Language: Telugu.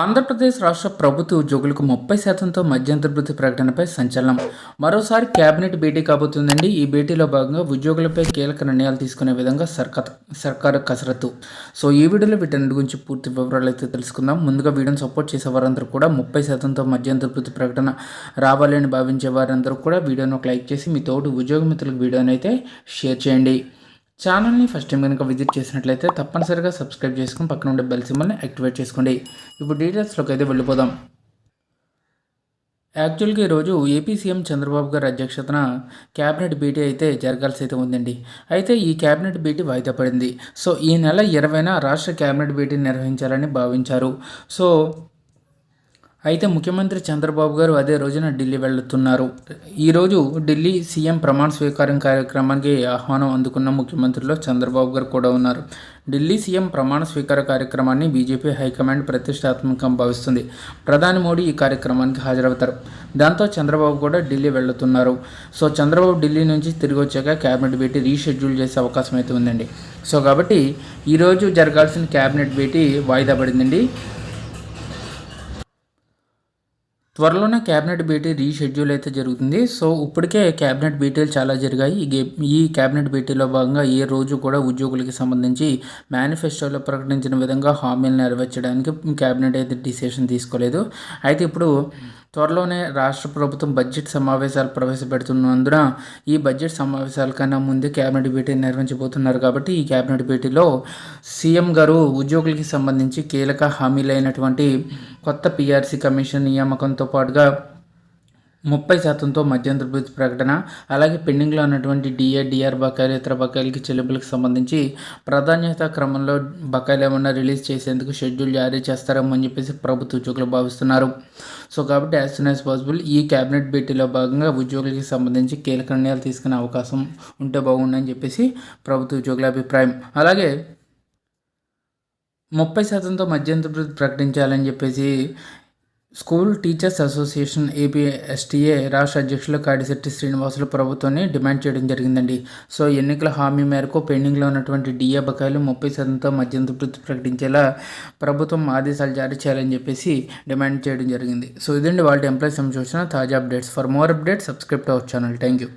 ఆంధ్రప్రదేశ్ రాష్ట్ర ప్రభుత్వ ఉద్యోగులకు ముప్పై శాతంతో మధ్యంతర ప్రకటనపై సంచలనం. మరోసారి కేబినెట్ భేటీ కాబోతుందండి. ఈ భేటీలో భాగంగా ఉద్యోగులపై కీలక నిర్ణయాలు తీసుకునే విధంగా సర్కార్ సర్కారు కసరత్తు. సో ఈ వీడియోలో వీటన్నిటి గురించి పూర్తి వివరాలు అయితే తెలుసుకుందాం. ముందుగా వీడియోని సపోర్ట్ చేసే వారందరూ కూడా ముప్పై శాతంతో మధ్యంతర వృత్తి ప్రకటన రావాలని భావించే వారందరూ కూడా వీడియోను ఒక లైక్ చేసి మీ తోటి ఉద్యోగ మిత్రులకు వీడియోని అయితే షేర్ చేయండి. ఛానల్ని ఫస్ట్ టైం కనుక విజిట్ చేసినట్లయితే తప్పనిసరిగా సబ్స్క్రైబ్ చేసుకుని పక్కన ఉండే బెల్ సింబల్ని యాక్టివేట్ చేసుకోండి. ఇప్పుడు డీటెయిల్స్లోకి అయితే వెళ్ళిపోదాం. యాక్చువల్గా ఈరోజు ఏపీ సీఎం చంద్రబాబు గారి అధ్యక్షతన క్యాబినెట్ భేటీ అయితే జరగాల్సి అయితే ఉందండి. అయితే ఈ క్యాబినెట్ భేటీ వాయిదా పడింది. సో ఈ నెల ఇరవైన రాష్ట్ర క్యాబినెట్ భేటీ నిర్వహించాలని భావించారు. సో అయితే ముఖ్యమంత్రి చంద్రబాబు గారు అదే రోజున ఢిల్లీ వెళ్తున్నారు. ఈరోజు ఢిల్లీ సీఎం ప్రమాణ స్వీకారం కార్యక్రమానికి ఆహ్వానం అందుకున్న ముఖ్యమంత్రిలో చంద్రబాబు గారు కూడా ఉన్నారు. ఢిల్లీ సీఎం ప్రమాణ స్వీకార కార్యక్రమాన్ని బీజేపీ హైకమాండ్ ప్రతిష్టాత్మకంగా భావిస్తుంది. ప్రధాని మోడీ ఈ కార్యక్రమానికి హాజరవుతారు. దాంతో చంద్రబాబు కూడా ఢిల్లీ వెళ్తున్నారు. సో చంద్రబాబు ఢిల్లీ నుంచి తిరిగి వచ్చాక క్యాబినెట్ భేటీ రీషెడ్యూల్ చేసే అవకాశం అయితే ఉందండి. సో కాబట్టి ఈరోజు జరగాల్సిన క్యాబినెట్ భేటీ వాయిదా పడిందండి. త్వరలోనే క్యాబినెట్ భేటీ రీషెడ్యూల్ అయితే జరుగుతుంది. సో ఇప్పటికే క్యాబినెట్ భేటీలు చాలా జరిగాయి. ఈ గే- ఈ క్యాబినెట్ భేటీలో భాగంగా ఏ రోజు కూడా ఉద్యోగులకి సంబంధించి మేనిఫెస్టోలో ప్రకటించిన విధంగా హామీలు నెరవేర్చడానికి క్యాబినెట్ అయితే డిసిషన్ తీసుకోలేదు. అయితే ఇప్పుడు త్వరలోనే రాష్ట్ర ప్రభుత్వం బడ్జెట్ సమావేశాలు ప్రవేశపెడుతున్నందున ఈ బడ్జెట్ సమావేశాల కన్నా ముందే క్యాబినెట్ భేటీ నిర్వహించబోతున్నారు కాబట్టి ఈ క్యాబినెట్ భేటీలో సీఎం గారు ఉద్యోగులకి సంబంధించి కీలక హామీలైనటువంటి కొత్త పీఆర్సీ కమిషన్ నియామకంతో పాటుగా ముప్పై శాతంతో మధ్యంతర వృత్తి ప్రకటన అలాగే పెండింగ్లో ఉన్నటువంటి డిఏ డిఆర్ బకాయిలు ఇతర బకాయిలకి చెల్లింపులకు సంబంధించి ప్రాధాన్యత క్రమంలో బకాయిలు ఏమన్నా రిలీజ్ చేసేందుకు షెడ్యూల్ జారీ చేస్తారేమో అని చెప్పేసి ప్రభుత్వ ఉద్యోగులు భావిస్తున్నారు. సో కాబట్టి యాజ్ సూన్ యాజ్ పాసిబుల్ ఈ క్యాబినెట్ భేటీలో భాగంగా ఉద్యోగులకి సంబంధించి కీలక నిర్ణయాలు తీసుకునే అవకాశం ఉంటే బాగుండని చెప్పేసి ప్రభుత్వ ఉద్యోగుల అభిప్రాయం. అలాగే ముప్పై శాతంతో మధ్యంతర ప్రకటించాలని చెప్పేసి school teachers association AP STA రాష్ట్ర అధ్యక్షులు కాడిశెట్టి శ్రీనివాసులు ప్రభుత్వాన్ని డిమాండ్ చేయడం జరిగిందండి. సో ఎన్నికల హామీ మేరకు పెండింగ్లో ఉన్నటువంటి డిఏ బకాయిలు ముప్పై శాతంతో మధ్యంతర వృత్తి ప్రకటించేలా ప్రభుత్వం ఆదేశాలు జారీ చేయాలని చెప్పేసి డిమాండ్ చేయడం జరిగింది. సో ఇదండి వాళ్ళ ఎంప్లాయీస్ సంబంధించిన తాజా updates. For more updates subscribe to our channel. Thank you